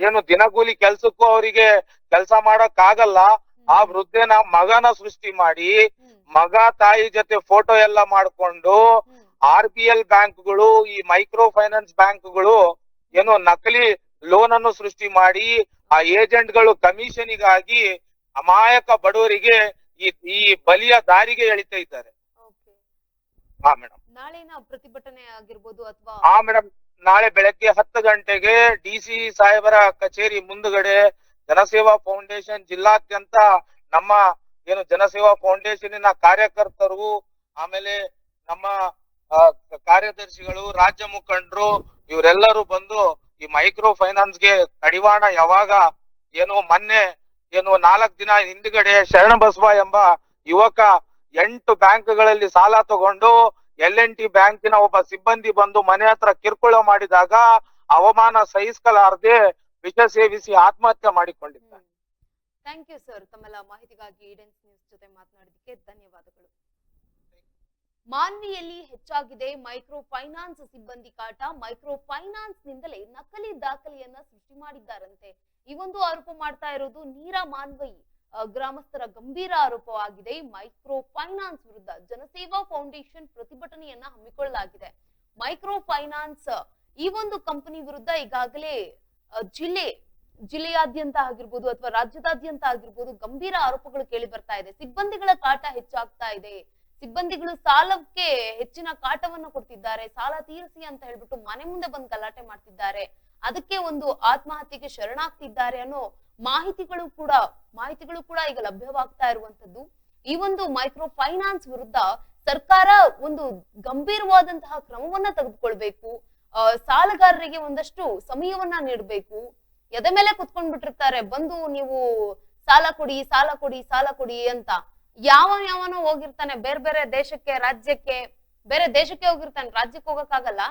ಏನು ದಿನಗೂಲಿ ಕೆಲ್ಸಕ್ಕೂ ಅವರಿಗೆ ಕೆಲಸ ಮಾಡಕ್ ಆಗಲ್ಲ ಆ ವೃದ್ಧೆನ ಮಗನ ಸೃಷ್ಟಿ ಮಾಡಿ. ಮಗ ತಾಯಿ ಜೊತೆ ಫೋಟೋ ಎಲ್ಲ ಮಾಡ್ಕೊಂಡು. ಆರ್ ಬಿ ಎಲ್ ಬ್ಯಾಂಕ್ಗಳು ಈ ಮೈಕ್ರೋ ಫೈನಾನ್ಸ್ ಬ್ಯಾಂಕ್ಗಳು ಏನು ನಕಲಿ ಲೋನ್ ಅನ್ನು ಸೃಷ್ಟಿ ಮಾಡಿ ಆ ಏಜೆಂಟ್ಗಳು ಕಮಿಷನಿಗಾಗಿ ಅಮಾಯಕ ಬಡವರಿಗೆ ಈ ಈ ಬಲಿಯ ದಾರಿಗೆ ಎಳಿತಾ ಇದ್ದಾರೆ. ಹಾ ಮೇಡಮ್ ನಾಳೆನ ಪ್ರತಿಭಟನೆ ಆಗಿರ್ಬೋದು ಅಥವಾ? ಹಾ ಮೇಡಮ್ ನಾಳೆ ಬೆಳಗ್ಗೆ ಹತ್ತು ಗಂಟೆಗೆ ಡಿ ಸಿ ಸಾಹೇಬರ ಕಚೇರಿ ಮುಂದುಗಡೆ ಜನಸೇವಾ ಫೌಂಡೇಶನ್ ಜಿಲ್ಲಾದ್ಯಂತ ನಮ್ಮ ಏನು ಜನಸೇವಾ ಫೌಂಡೇಶನ್ ಕಾರ್ಯಕರ್ತರು ಆಮೇಲೆ ನಮ್ಮ ಕಾರ್ಯದರ್ಶಿಗಳು ರಾಜ್ಯ ಮುಖಂಡರು ಇವರೆಲ್ಲರೂ ಬಂದು ಈ ಮೈಕ್ರೋ ಫೈನಾನ್ಸ್ಗೆ ಕಡಿವಾಣ ಯಾವಾಗ ಏನು ಮೊನ್ನೆ ಏನು ನಾಲ್ಕು ದಿನ ಹಿಂದ್ಗಡೆ ಶರಣ ಬಸವ ಎಂಬ ಯುವಕ ಎಂಟು ಬ್ಯಾಂಕ್ಗಳಲ್ಲಿ ಸಾಲ ತಗೊಂಡು ಎಲ್ ಎನ್ ಟಿ ಬ್ಯಾಂಕಿನ ಒಬ್ಬ ಸಿಬ್ಬಂದಿ ಬಂದು ಮನೆ ಹತ್ರ ಕಿರುಕುಳ ಮಾಡಿದಾಗ ಅವಮಾನ ಸಹಿಸ್ಕಲಾರದೆ ವಿಷ ಸೇವಿಸಿ ಆತ್ಮಹತ್ಯೆ ಮಾಡಿಕೊಂಡಿದ್ದಾರೆ ಥ್ಯಾಂಕ್ ಯು ಸರ್ ತಮ್ಮೆಲ್ಲ ಮಾಹಿತಿಗಾಗಿ ಈಡೆನ್ಸ್ ಜೊತೆ ಮಾತನಾಡಿದ್ದಕ್ಕೆ ಧನ್ಯವಾದಗಳು. ಮಾನ್ವಿಯಲ್ಲಿ ಹೆಚ್ಚಾಗಿದೆ ಮೈಕ್ರೋ ಫೈನಾನ್ಸ್ ಸಿಬ್ಬಂದಿ ಕಾಟ. ಮೈಕ್ರೋ ಫೈನಾನ್ಸ್ ನಿಂದಲೇ ನಕಲಿ ದಾಖಲೆಯನ್ನ ಸೃಷ್ಟಿ ಮಾಡಿದ್ದಾರಂತೆ. ಈ ಒಂದು ಆರೋಪ ಮಾಡ್ತಾ ಇರೋದು ನೀರಾ ಮಾನ್ವಯಿ ಗ್ರಾಮಸ್ಥರ ಗಂಭೀರ ಆರೋಪವಾಗಿದೆ. ಮೈಕ್ರೋ ಫೈನಾನ್ಸ್ ವಿರುದ್ಧ ಜನಸೇವಾ ಫೌಂಡೇಶನ್ ಪ್ರತಿಭಟನೆಯನ್ನ ಹಮ್ಮಿಕೊಳ್ಳಲಾಗಿದೆ. ಮೈಕ್ರೋ ಫೈನಾನ್ಸ್ ಈ ಒಂದು ಕಂಪನಿ ವಿರುದ್ಧ ಈಗಾಗಲೇ ಜಿಲ್ಲೆ, ಜಿಲ್ಲೆಯಾದ್ಯಂತ ಆಗಿರ್ಬೋದು ಅಥವಾ ರಾಜ್ಯದಾದ್ಯಂತ ಆಗಿರ್ಬೋದು ಗಂಭೀರ ಆರೋಪಗಳು ಕೇಳಿ ಬರ್ತಾ ಇದೆ. ಸಿಬ್ಬಂದಿಗಳ ಕಾಟ ಹೆಚ್ಚಾಗ್ತಾ ಇದೆ. ಸಿಬ್ಬಂದಿಗಳು ಸಾಲಕ್ಕೆ ಹೆಚ್ಚಿನ ಕಾಟವನ್ನು ಕೊಡ್ತಿದ್ದಾರೆ, ಸಾಲ ತೀರಿಸಿ ಅಂತ ಹೇಳ್ಬಿಟ್ಟು ಮನೆ ಮುಂದೆ ಬಂದು ಗಲಾಟೆ ಮಾಡ್ತಿದ್ದಾರೆ. ಅದಕ್ಕೆ ಒಂದು ಆತ್ಮಹತ್ಯೆಗೆ ಶರಣಾಗ್ತಿದ್ದಾರೆ ಅನ್ನೋ ಮಾಹಿತಿಗಳು ಕೂಡ ಮಾಹಿತಿಗಳು ಕೂಡ ಈಗ ಲಭ್ಯವಾಗ್ತಾ ಇರುವಂತದ್ದು ಈ ಒಂದು ಮೈಕ್ರೋ ಫೈನಾನ್ಸ್ ವಿರುದ್ಧ ಸರ್ಕಾರ ಒಂದು ಗಂಭೀರವಾದಂತಹ ಕ್ರಮವನ್ನ ತೆಗೆದುಕೊಳ್ಬೇಕು. ಅಹ್ ಸಾಲಗಾರರಿಗೆ ಒಂದಷ್ಟು ಸಮಯವನ್ನ ನೀಡಬೇಕು. ಎದೆ ಮೇಲೆ ಕುತ್ಕೊಂಡ್ ಬಿಟ್ಟಿರ್ತಾರೆ ಬಂದು ನೀವು ಸಾಲ ಕೊಡಿ ಸಾಲ ಕೊಡಿ ಸಾಲ ಕೊಡಿ ಅಂತ. ಯಾವ ಯಾವನೋ ಹೋಗಿರ್ತಾನೆ, ಬೇರೆ ಬೇರೆ ದೇಶಕ್ಕೆ, ರಾಜ್ಯಕ್ಕೆ, ಬೇರೆ ದೇಶಕ್ಕೆ ಹೋಗಿರ್ತಾನೆ, ರಾಜ್ಯಕ್ಕೆ ಹೋಗಕ್ಕಾಗಲ್ಲ,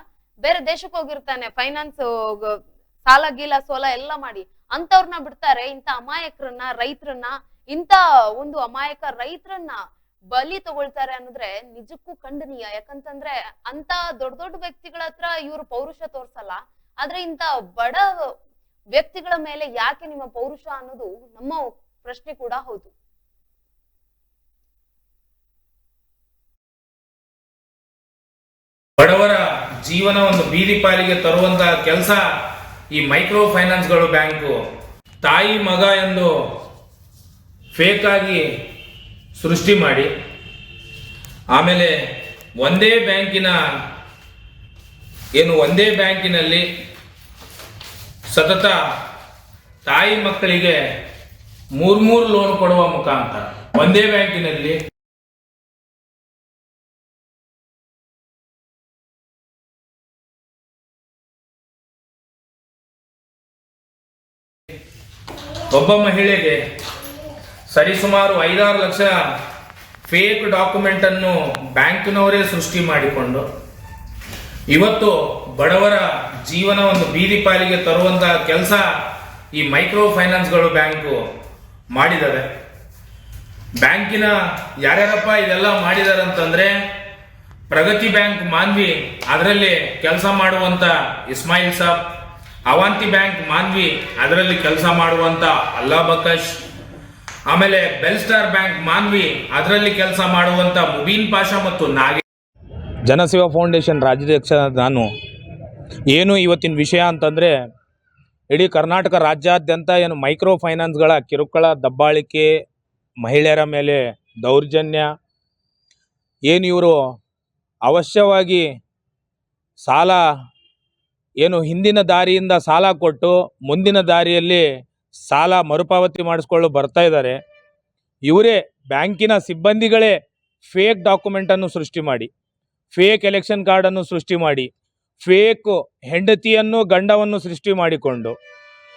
ಬೇರೆ ದೇಶಕ್ಕೆ ಹೋಗಿರ್ತಾನೆ ಫೈನಾನ್ಸ್ ಸಾಲ, ಗೀಲ, ಸೋಲ ಎಲ್ಲ ಮಾಡಿ ಅಂತವ್ರನ್ನ ಬಿಡ್ತಾರೆ ಇಂತ ಅಮಾಯಕರನ್ನ, ರೈತರನ್ನ ಇಂತ ಒಂದು ಅಮಾಯಕ ರೈತರನ್ನ ಬಲಿ ತಗೊಳ್ತಾರೆ ಅನ್ನೋದ್ರೆ ನಿಜಕ್ಕೂ ಖಂಡನೀಯ. ಯಾಕಂತಂದ್ರೆ ಅಂತ ದೊಡ್ಡ ದೊಡ್ಡ ವ್ಯಕ್ತಿಗಳ ಹತ್ರ ಇವರು ಪೌರುಷ ತೋರ್ಸಲ್ಲ. ಆದ್ರೆ ಇಂತ ಬಡ ವ್ಯಕ್ತಿಗಳ ಮೇಲೆ ಯಾಕೆ ನಿಮ್ಮ ಪೌರುಷ ಅನ್ನೋದು ನಮ್ಮ ಪ್ರಶ್ನೆ ಕೂಡ ಹೌದು. ಬಡವರ ಜೀವನ ಒಂದು ಬೀದಿ ಪಾಲಿಗೆ ತರುವಂತಹ ಕೆಲಸ ಈ ಮೈಕ್ರೋ ಫೈನಾನ್ಸ್ಗಳು ಬ್ಯಾಂಕು. ತಾಯಿ ಮಗ ಎಂದು ಫೇಕ್ ಆಗಿ ಸೃಷ್ಟಿ ಮಾಡಿ. ಆಮೇಲೆ ಒಂದೇ ಬ್ಯಾಂಕಿನ, ಏನು ಒಂದೇ ಬ್ಯಾಂಕಿನಲ್ಲಿ ಸತತ ತಾಯಿ ಮಕ್ಕಳಿಗೆ ಮೂರ್ಮೂರು ಲೋನ್ ಕೊಡುವ ಮುಖಾಂತರ. ಒಂದೇ ಬ್ಯಾಂಕಿನಲ್ಲಿ ಒಬ್ಬ ಮಹಿಳೆಗೆ ಸರಿಸುಮಾರು ಐದಾರು ಲಕ್ಷ ಫೇಕ್ ಡಾಕ್ಯುಮೆಂಟ್ ಅನ್ನು ಬ್ಯಾಂಕ್ನವರೇ ಸೃಷ್ಟಿ ಮಾಡಿಕೊಂಡು ಇವತ್ತು ಬಡವರ ಜೀವನ ಒಂದು ಬೀದಿ ಪಾಲಿಗೆ ತರುವಂತಹ ಕೆಲಸ ಈ ಮೈಕ್ರೋ ಫೈನಾನ್ಸ್ಗಳು ಬ್ಯಾಂಕು ಮಾಡಿದವೆ. ಬ್ಯಾಂಕಿನ ಯಾರ್ಯಾರಪ್ಪ ಇದೆಲ್ಲ ಮಾಡಿದಾರೆ ಅಂತಂದ್ರೆ ಪ್ರಗತಿ ಬ್ಯಾಂಕ್ ಮಾನ್ವಿ, ಅದರಲ್ಲಿ ಕೆಲಸ ಮಾಡುವಂತ ಇಸ್ಮಾಯಿಲ್ ಸಾಬ್ ಅವಂತಿ ಬ್ಯಾಂಕ್ ಮಾನ್ವಿ ಅದರಲ್ಲಿ ಕೆಲಸ ಮಾಡುವಂತ ಅಲ್ಲಾ ಬಕಶ್ ಆಮೇಲೆ ಬೆಲ್ ಸ್ಟಾರ್ ಬ್ಯಾಂಕ್ ಮಾನ್ವಿ ಅದರಲ್ಲಿ ಕೆಲಸ ಮಾಡುವಂತ ಮುಬೀನ್ ಪಾಷಾ ಮತ್ತು ನಾಗೇ ಜನಸೇವಾ ಫೌಂಡೇಶನ್ ರಾಜ್ಯಾಧ್ಯಕ್ಷ ನಾನು. ಏನು ಇವತ್ತಿನ ವಿಷಯ ಅಂತಂದರೆ, ಇಡೀ ಕರ್ನಾಟಕ ರಾಜ್ಯಾದ್ಯಂತ ಏನು ಮೈಕ್ರೋ ಫೈನಾನ್ಸ್ಗಳ ಕಿರುಕುಳ, ದಬ್ಬಾಳಿಕೆ, ಮಹಿಳೆಯರ ಮೇಲೆ ದೌರ್ಜನ್ಯ, ಏನು ಇವರು ಅವಶ್ಯವಾಗಿ ಸಾಲ ಏನು ಹಿಂದಿನ ದಾರಿಯಿಂದ ಸಾಲ ಕೊಟ್ಟು ಮುಂದಿನ ದಾರಿಯಲ್ಲಿ ಸಾಲ ಮರುಪಾವತಿ ಮಾಡಿಸ್ಕೊಳ್ಳು ಬರ್ತಾ ಇದ್ದಾರೆ. ಇವರೇ ಬ್ಯಾಂಕಿನ ಸಿಬ್ಬಂದಿಗಳೇ ಫೇಕ್ ಡಾಕ್ಯುಮೆಂಟನ್ನು ಸೃಷ್ಟಿ ಮಾಡಿ, ಫೇಕ್ ಎಲೆಕ್ಷನ್ ಕಾರ್ಡನ್ನು ಸೃಷ್ಟಿ ಮಾಡಿ, ಫೇಕ್ ಹೆಂಡತಿಯನ್ನು, ಗಂಡವನ್ನು ಸೃಷ್ಟಿ ಮಾಡಿಕೊಂಡು,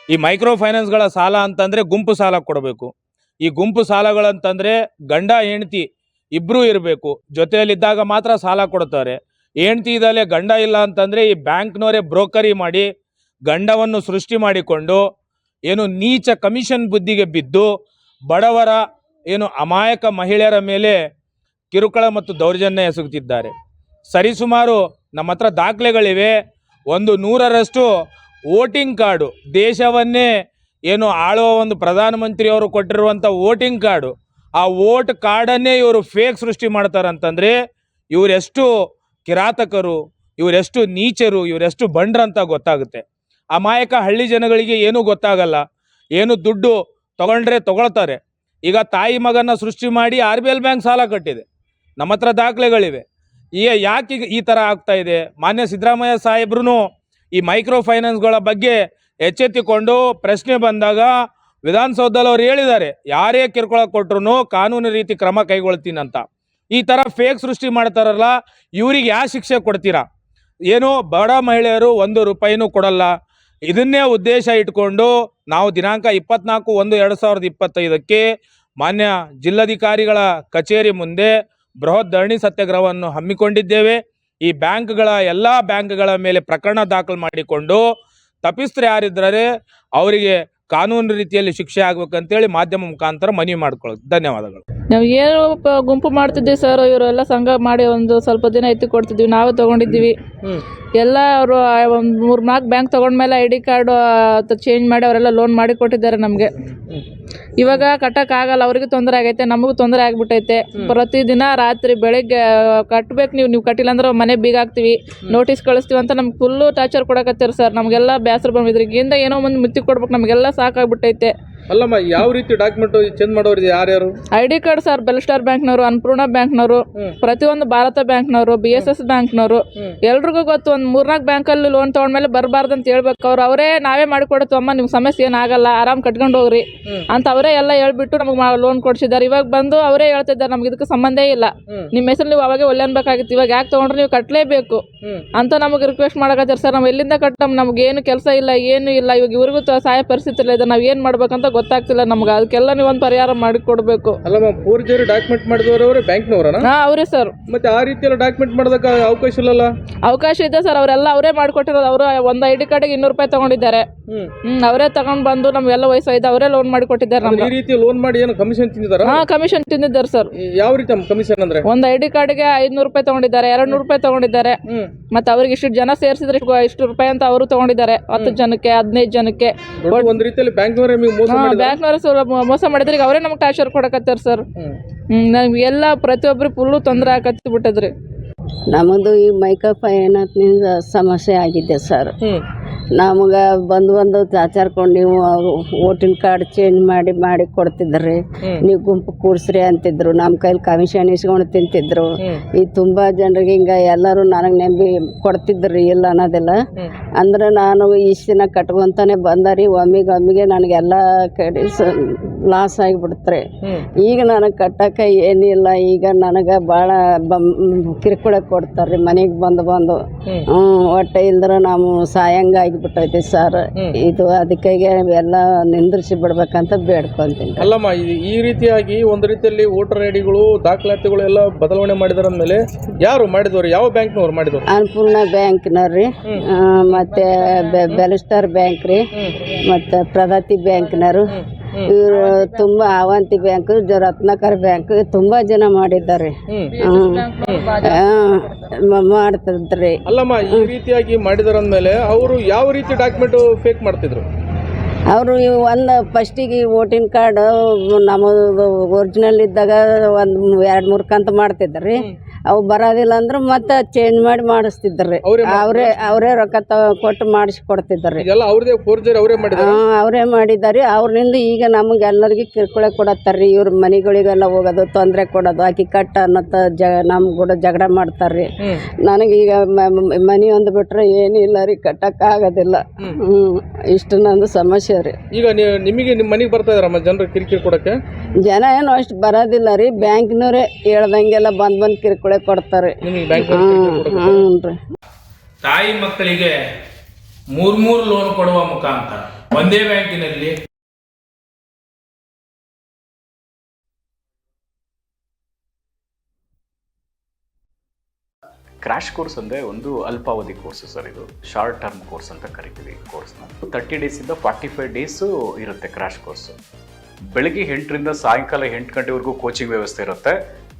ಈ ಮೈಕ್ರೋ ಫೈನಾನ್ಸ್ಗಳ ಸಾಲ ಅಂತಂದರೆ ಗುಂಪು ಸಾಲ ಕೊಡಬೇಕು. ಈ ಗುಂಪು ಸಾಲಗಳಂತಂದರೆ ಗಂಡ, ಹೆಂಡತಿ ಇಬ್ಬರೂ ಇರಬೇಕು. ಜೊತೆಯಲ್ಲಿದ್ದಾಗ ಮಾತ್ರ ಸಾಲ ಕೊಡ್ತಾರೆ. ಹೆಂಡತಿ ಇದ್ದಾಲೆ ಗಂಡ ಇಲ್ಲ ಅಂತಂದರೆ ಈ ಬ್ಯಾಂಕ್ನವರೇ ಬ್ರೋಕರಿ ಮಾಡಿ, ಗಂಡವನ್ನು ಸೃಷ್ಟಿ ಮಾಡಿಕೊಂಡು, ಏನು ನೀಚ ಕಮಿಷನ್ ಬುದ್ಧಿಗೆ ಬಿದ್ದು, ಬಡವರ, ಏನು ಅಮಾಯಕ ಮಹಿಳೆಯರ ಮೇಲೆ ಕಿರುಕುಳ ಮತ್ತು ದೌರ್ಜನ್ಯ ಎಸಗುತ್ತಿದ್ದಾರೆ. ಸರಿಸುಮಾರು ನಮ್ಮ ಹತ್ರ ದಾಖಲೆಗಳಿವೆ. ಒಂದು ನೂರರಷ್ಟು ವೋಟಿಂಗ್ ಕಾರ್ಡು, ದೇಶವನ್ನೇ ಏನು ಆಳುವ ಒಂದು ಪ್ರಧಾನಮಂತ್ರಿಯವರು ಕೊಟ್ಟಿರುವಂಥ ವೋಟಿಂಗ್ ಕಾರ್ಡು, ಆ ವೋಟ್ ಕಾರ್ಡನ್ನೇ ಇವರು ಫೇಕ್ ಸೃಷ್ಟಿ ಮಾಡ್ತಾರಂತಂದರೆ, ಇವರೆಷ್ಟು ಕಿರಾತಕರು, ಇವರೆಷ್ಟು ನೀಚರು, ಇವರೆಷ್ಟು ಬಂಡ್ರಂತ ಗೊತ್ತಾಗುತ್ತೆ. ಅಮಾಯಕ ಹಳ್ಳಿ ಜನಗಳಿಗೆ ಏನೂ ಗೊತ್ತಾಗಲ್ಲ. ಏನು ದುಡ್ಡು ತಗೊಂಡ್ರೆ ತಗೊಳ್ತಾರೆ. ಈಗ ತಾಯಿ ಮಗನ ಸೃಷ್ಟಿ ಮಾಡಿ ಆರ್ ಬಿ ಎಲ್ ಬ್ಯಾಂಕ್ ಸಾಲ ಕಟ್ಟಿದೆ. ನಮ್ಮ ಹತ್ರ ದಾಖಲೆಗಳಿವೆ. ಈಗ ಯಾಕೆ ಈ ಥರ ಆಗ್ತಾ ಇದೆ? ಮಾನ್ಯ ಸಿದ್ದರಾಮಯ್ಯ ಸಾಹೇಬ್ರು ಈ ಮೈಕ್ರೋ ಫೈನಾನ್ಸ್ಗಳ ಬಗ್ಗೆ ಎಚ್ಚೆತ್ತಿಕೊಂಡು ಪ್ರಶ್ನೆ ಬಂದಾಗ ವಿಧಾನಸೌಧದಲ್ಲಿ ಅವ್ರು ಹೇಳಿದ್ದಾರೆ, ಯಾರೇ ಕಿರುಕುಳ ಕೊಟ್ರು ಕಾನೂನು ರೀತಿ ಕ್ರಮ ಕೈಗೊಳ್ತೀನಂತ. ಈ ಥರ ಫೇಕ್ ಸೃಷ್ಟಿ ಮಾಡ್ತಾರಲ್ಲ, ಇವ್ರಿಗೆ ಯಾವ ಶಿಕ್ಷೆ ಕೊಡ್ತೀರಾ? ಏನು ಬಡ ಮಹಿಳೆಯರು ಒಂದು ರೂಪಾಯಿನೂ ಕೊಡಲ್ಲ. ಇದನ್ನೇ ಉದ್ದೇಶ ಇಟ್ಕೊಂಡು ನಾವು ದಿನಾಂಕ ಇಪ್ಪತ್ನಾಲ್ಕು ಒಂದು ಎರಡು ಸಾವಿರದ ಇಪ್ಪತ್ತೈದಕ್ಕೆ ಮಾನ್ಯ ಜಿಲ್ಲಾಧಿಕಾರಿಗಳ ಕಚೇರಿ ಮುಂದೆ ಬೃಹತ್ ಧರಣಿ ಸತ್ಯಾಗ್ರಹವನ್ನು ಹಮ್ಮಿಕೊಂಡಿದ್ದೇವೆ. ಈ ಬ್ಯಾಂಕ್ಗಳ ಎಲ್ಲ ಬ್ಯಾಂಕ್ಗಳ ಮೇಲೆ ಪ್ರಕರಣ ದಾಖಲು ಮಾಡಿಕೊಂಡು ತಪ್ಪಿಸ್ತರು ಯಾರಿದ್ದರೆ ಅವರಿಗೆ ಕಾನೂನು ರೀತಿಯಲ್ಲಿ ಶಿಕ್ಷೆ ಆಗ್ಬೇಕಂತೇಳಿ ಮಾಧ್ಯಮ ಮುಖಾಂತರ ಮನವಿ ಮಾಡ್ಕೊಳ್ಳೋದು. ಧನ್ಯವಾದಗಳು. ನಾವು ಏನು ಗುಂಪು ಮಾಡ್ತಿದ್ದೀವಿ ಸರ್, ಇವರೆಲ್ಲ ಸಂಘ ಮಾಡಿ ಒಂದು ಸ್ವಲ್ಪ ದಿನ ಎತ್ತಿ ಕೊಡ್ತಿದ್ವಿ ನಾವು ತಗೊಂಡಿದ್ದೀವಿ. ಎಲ್ಲ ಅವರು ಒಂದು ಮೂರು ನಾಲ್ಕು ಬ್ಯಾಂಕ್ ತೊಗೊಂಡ್ಮೇಲೆ ಐ ಡಿ ಕಾರ್ಡ್ ಚೇಂಜ್ ಮಾಡಿ ಅವರೆಲ್ಲ ಲೋನ್ ಮಾಡಿ ಕೊಟ್ಟಿದ್ದಾರೆ ನಮಗೆ. ಇವಾಗ ಕಟ್ಟಕ್ಕಾಗಲ್ಲ ಅವ್ರಿಗೆ ತೊಂದರೆ ಆಗೈತೆ, ನಮಗೂ ತೊಂದರೆ ಆಗ್ಬಿಟ್ಟೈತೆ. ಪ್ರತಿದಿನ ರಾತ್ರಿ ಬೆಳಗ್ಗೆ ಕಟ್ಟಬೇಕು ನೀವು ನೀವು ಕಟ್ಟಿಲ್ಲ ಅಂದ್ರೆ ಮನೆ ಬೀಗ ಹಾಕ್ತೀವಿ. ನೋಟಿಸ್ ಕಳಿಸ್ತೀವಿ ಅಂತ ನಮ್ಗೆ ಫುಲ್ಲು ಟಾರ್ಚರ್ ಕೊಡಕತ್ತೀರಿ ಸರ್. ನಮಗೆಲ್ಲ ಬೇಸರ ಬಂದಿದ್ರಿಗಿಂದ ಏನೋ ಒಂದು ಮುತ್ತಿ ಕೊಡ್ಬೇಕು, ನಮಗೆಲ್ಲ ಸಾಕಾಗ್ಬಿಟ್ಟೈತೆ. ಅಲ್ಲಮ್ಮ ಯಾವ ರೀತಿ ಡಾಕ್ಯುಮೆಂಟ್ ಚೇಂಜ್ ಮಾಡೋರು ಯಾರ್ಯಾರು? I D card sir Belstar ಬ್ಯಾಂಕ್ನವರು ಅನ್ನಪೂರ್ಣ ಬ್ಯಾಂಕ್ನವರು ಪ್ರತಿಯೊಂದು ಭಾರತ ಬ್ಯಾಂಕ್ನವರು ಬಿ ಎಸ್ ಎಸ್ ಬ್ಯಾಂಕ್ನವರು ಎಲ್ರಿಗೂ ಗೊತ್ತು ಒಂದು ಮೂರ್ನಾಲ್ಕು ಬ್ಯಾಂಕಲ್ಲಿ ಲೋನ್ ತೊಗೊಂಡ್ಮೇಲೆ ಬರಬಾರ್ದು ಅಂತ ಹೇಳ್ಬೇಕು. ಅವ್ರು ಅವರೇ ನಾವೇ ಮಾಡಿಕೊಡ್ತೀವಿ ಅಮ್ಮ ನಿಮ್ಮ ಸಮಸ್ಯೆ ಏನಾಗಲ್ಲ ಆರಾಮ್ ಕಟ್ಕೊಂಡು ಹೋಗ್ರಿ ಅಂತ ಅವರೇ ಎಲ್ಲ ಹೇಳ್ಬಿಟ್ಟು ನಮಗೆ ಲೋನ್ ಕೊಡ್ಸಿದ್ದಾರೆ. ಇವಾಗ ಬಂದು ಅವರೇ ಹೇಳ್ತಿದ್ದಾರೆ ನಮ್ಗೆ ಇದಕ್ಕೆ ಸಂಬಂಧ ಇಲ್ಲ. ನಿಮ್ಮ ಹೆಸರು ನೀವು ಅವಾಗೆ ಒಳ್ಳೆ ಅನ್ಬೇಕಾಗಿತ್ತು ಇವಾಗ ಯಾಕೆ ತೊಗೊಂಡ್ರೆ ನೀವು ಕಟ್ಟಲೇಬೇಕು ಅಂತ ನಮಗೆ ರಿಕ್ವೆಸ್ಟ್ ಮಾಡಕತ್ತಾರೆ ಸರ್ ನಾವು ಎಲ್ಲಿಂದ ಕಟ್ಟಮ್ ನಮ್ಗೆ ಏನು ಕೆಲಸ ಇಲ್ಲ ಏನು ಇಲ್ಲ ಇವಾಗ ಇವ್ರಿಗೂ ಸಹಾಯ ಪರಿಸ್ಥಿತಿ ಇಲ್ಲ ಇದೆ ನಾವು ಏನು ಮಾಡ್ಬೇಕಂತ ಗೊತ್ತಾಗ್ತಿಲ್ಲ ನಮ್ಗೆ ಅದಕ್ಕೆಲ್ಲ ನೀವು ಒಂದು ಪರಿಹಾರ ಮಾಡಿ ಕೊಡಬೇಕು. ಮ್ಯಾಮ್ ಪೂರ್ಜರಿ ಡಾಕ್ಯುಮೆಂಟ್ ಮಾಡಿದವರವ್ರೆ ಬ್ಯಾಂಕ್ನವರನ? ಹಾಂ ಅವರೇ ಸರ್ ಮತ್ತೆ ಆ ರೀತಿಯೆಲ್ಲ ಡಾಕ್ಯುಮೆಂಟ್ ಮಾಡೋದಕ್ಕೆ ಅವಕಾಶ ಇಲ್ಲಲ್ಲ? ಅವಕಾಶ ಇದೆ ಸರ್ ಅವರೆಲ್ಲ ಅವರೇ ಮಾಡಿಕೊಟ್ಟಿರೋದು. ಅವರು ಒಂದು ಐ ಡಿ ಕಾರ್ಡಿಗೆ ಇನ್ನೂರು ರೂಪಾಯಿ ತೊಗೊಂಡಿದ್ದಾರೆ. ಹ್ಞೂ ಹ್ಞೂ ಅವರೇ ತಗೊಂಡು ಬಂದು ನಮಗೆಲ್ಲ ವಯಸ್ಸಾಯ್ತು ಅವರೇ ಲೋನ್ ಮಾಡಿಕೊಟ್ಟಿದ್ದಾರೆ ನಮ್ಗೆ ಈ ರೀತಿ ಲೋನ್ ಮಾಡಿ ಏನು ಕಮಿಷನ್ ತಿಂದಿದ್ದಾರೆ? ಹಾಂ ಕಮಿಷನ್ ತಿಂದಿದ್ದಾರೆ ಸರ್ ಯಾವ ರೀತಿ ಕಮಿಷನ್ ಅಂದ್ರೆ? ಒಂದು ಐ ಡಿ ಕಾರ್ಡ್ಗೆ ಐದುನೂರು ರೂಪಾಯಿ ತೊಗೊಂಡಿದ್ದಾರೆ ಎರಡು ನೂರು ರೂಪಾಯಿ ತೊಗೊಂಡಿದ್ದಾರೆ. ಮತ್ತು ಅವ್ರಿಗೆ ಇಷ್ಟು ಜನ ಸೇರಿಸಿದ್ರೆ ಇಷ್ಟು ರೂಪಾಯಿ ಅಂತ ಅವರು ತಗೊಂಡಿದ್ದಾರೆ. ಹತ್ತು ಜನಕ್ಕೆ ಹದಿನೈದು ಜನಕ್ಕೆ. ಒಂದ್ ರೀತಿಯಲ್ಲಿ ಬ್ಯಾಂಕ್ನವರೇ ನಿಮಗೆ ಮೋಸ ಮಾಡಿದಾರೆ. ಈಗ ಅವರೇ ನಮ್ಗೆ ಟಾರ್ಚರ್ ಕೊಡಕತ್ತಾರ ಸರ್ ಹ್ಮ್. ಎಲ್ಲ ನಮಗೆಲ್ಲ ಪ್ರತಿಯೊಬ್ಬರು ಫುಲ್ಲು ತೊಂದರೆ ಆಗತ್ತಿ ಬಿಟ್ಟದ್ರಿ. ನಮ್ಮದು ಈ ಮೈಕಪ್ ಫೈನಾನ್ಸ್ನಿಂದ ಸಮಸ್ಯೆ ಆಗಿದೆ ಸರ್ ನಮಗೆ ಬಂದು ಬಂದು ಚಾಚಾರ್ಕೊಂಡು ನೀವು ವೋಟಿನ ಕಾರ್ಡ್ ಚೇಂಜ್ ಮಾಡಿ ಮಾಡಿ ಕೊಡ್ತಿದ್ರಿ. ನೀವು ಗುಂಪು ಕೂಡ್ಸ್ರಿ ಅಂತಿದ್ರು. ನಮ್ಮ ಕೈಲಿ ಕಮಿಷನ್ ಇಸ್ಕೊಂಡು ತಿಂತಿದ್ರು. ಈ ತುಂಬ ಜನರಿಗೆ ಹಿಂಗೆ ಎಲ್ಲರೂ ನನಗೆ ನಂಬಿ ಕೊಡ್ತಿದ್ರಿ ಇಲ್ಲ ಅನ್ನೋದಿಲ್ಲ. ಅಂದ್ರೆ ನಾನು ಇಷ್ಟು ದಿನ ಕಟ್ಕೊಂತಾನೆ ಬಂದಾರಿ ಒಮ್ಮಿಗೆ ಒಮ್ಮಿಗೆ ನನಗೆಲ್ಲ ಕಡೆ ಲಾಸ್ ಆಗಿಬಿಡ್ತ್ರಿ. ಈಗ ನನಗೆ ಕಟ್ಟಕ್ಕೆ ಏನಿಲ್ಲ. ಈಗ ನನಗೆ ಭಾಳ ಬಂ ಕಿರುಕುಳ ಕೊಡ್ತಾರೆ ಮನೆಗೆ ಬಂದು ಬಂದು. ಹ್ಮ್. ಹ್ಞೂ ಹೊಟ್ಟೆ ಇಲ್ದ್ರೆ ನಾವು ಸಾಯಂಗ ಆಗಿಬಿಟ್ಟೈತಿ ಸರ್. ಇದು ಅದಕ್ಕೆ ಎಲ್ಲ ನಿಂದ್ರಿಸಿ ಬಿಡ್ಬೇಕಂತ ಬೇಡ್ಕೊಂತೀನಿ. ಅಲ್ಲಮ್ಮ ಈ- ಈ ರೀತಿಯಾಗಿ ಒಂದು ರೀತಿಯಲ್ಲಿ ವೋಟರ್ ಐಡಿಗಳು ದಾಖಲಾತಿಗಳು ಎಲ್ಲ ಬದಲಾವಣೆ ಮಾಡಿದಾರ ಮೇಲೆ ಯಾರು ಮಾಡಿದವರು? ಯಾವ ಬ್ಯಾಂಕ್ನವ್ರು ಮಾಡಿದವರು? ಅನ್ನಪೂರ್ಣ ಬ್ಯಾಂಕ್ನವ್ರಿ ಮತ್ತೆ ಬೆಲಸ್ಟಾರ್ ಬ್ಯಾಂಕ್ ರೀ ಮತ್ತೆ ಪ್ರಗತಿ ಬ್ಯಾಂಕ್ನವರು. ಇವರು ತುಂಬ ಅವಂತಿ ಬ್ಯಾಂಕ್ ರತ್ನಾಕರ್ ಬ್ಯಾಂಕ್ ತುಂಬಾ ಜನ ಮಾಡಿದ್ದಾರೆ. ಹ್ಮ್. ಮಾಡ್ತಿದ್ರಿ ಅಲ್ಲಮ್ಮ ಈ ರೀತಿಯಾಗಿ ಮಾಡಿದಾರಂದ್ಮೇಲೆ ಅವರು ಯಾವ ರೀತಿ ಡಾಕ್ಯುಮೆಂಟ್ ಫೇಕ್ ಮಾಡ್ತಿದ್ರು? ಅವರು ಒಂದು ಫಸ್ಟಿಗೆ ವೋಟಿಂಗ್ ಕಾರ್ಡ್ ನಮ್ಮದು ಒರಿಜಿನಲ್ ಇದ್ದಾಗ ಒಂದು ಎರಡು ಮೂರು ಕಂತು ಮಾಡ್ತಿದ್ರಿ ಅವು ಬರೋದಿಲ್ಲ ಅಂದ್ರೆ ಮತ್ತೆ ಚೇಂಜ್ ಮಾಡಿ ಮಾಡಿಸ್ತಿದ್ರಿ. ಅವ್ರೇ ಅವರೇ ಅವರೇ ರೊಕ್ಕ ತ ಕೊಟ್ಟು ಮಾಡಿಸಿ ಕೊಡ್ತಿದ್ರಿ ಇದೆಲ್ಲ ಅವ್ರದೇ ಫೋರ್ಜರಿ ಅವರೇ ಮಾಡಿದ್ದಾರೆ ಅವರೇ ಈಗ ಅವ್ರಿಂದ ಈಗ ಕಿರುಕುಳ ಕೊಡತ್ತಾರ್ರಿ. ಇವ್ರ ಮನೆಗಳಿಗೆಲ್ಲ ಹೋಗೋದು ತೊಂದರೆ ಕೊಡೋದು ಆಕಿ ಕಟ್ಟ ಅನ್ನತ್ತ ಜ ನಮ್ಮ ಕೂಡ ಜಗಳ ಮಾಡ್ತಾರ್ರಿ. ನನಗೆ ನನಗೀಗ ಮನೆ ಒಂದು ಬಿಟ್ರೆ ಏನಿಲ್ಲ ರೀ ಕಟ್ಟಕ್ಕಾಗೋದಿಲ್ಲ. ಹ್ಞೂ ಇಷ್ಟು ನಂದು ಸಮಸ್ಯೆ ರೀ. ಈಗ ನಿಮಗೆ ನಿಮ್ಮ ಮನೆಗೆ ಬರ್ತಾ ಇದಾರಮ್ಮ ಜನರು ಕಿರಿಕಿರಿ ಕೊಡಕ್ಕೆ? ಜನ ಏನು ಅಷ್ಟು ಬರೋದಿಲ್ಲ ರೀ. ಬ್ಯಾಂಕ್ನವರೇ ಹೇಳ್ದಂಗೆಲ್ಲ ಬಂದು ಬಂದು ಕಿರ್ಕೊಳೆ ಕೊಡ್ತಾರೆ. ನಿಮಗೆ ಬ್ಯಾಂಕ್ ಹ್ಞೂ ಹ್ಞೂ ತಾಯಿ ಮಕ್ಕಳಿಗೆ ಮೂರ್ ಮೂರ್ ಲೋನ್ ಕೊಡುವ ಮುಖಾಂತರ ಒಂದೇ ಬ್ಯಾಂಕಿನಲ್ಲಿ ಕ್ರಾಶ್ ಕೋರ್ಸ್ ಅಂದರೆ ಒಂದು ಅಲ್ಪಾವಧಿ ಕೋರ್ಸ್ ಸರ್ ಇದು. ಶಾರ್ಟ್ ಟರ್ಮ್ ಕೋರ್ಸ್ ಅಂತ ಕರಿತೀವಿ ಈ ಕೋರ್ಸ್ನ ತರ್ಟಿ ಡೇಸಿಂದ ಫಾರ್ಟಿ ಫೈವ್ ಡೇಸು ಇರುತ್ತೆ ಕ್ರಾಶ್ ಕೋರ್ಸು ಬೆಳಗ್ಗೆ ಎಂಟರಿಂದ ಸಾಯಂಕಾಲ ಎಂಟು ಗಂಟೆವರೆಗೂ ಕೋಚಿಂಗ್ ವ್ಯವಸ್ಥೆ ಇರುತ್ತೆ.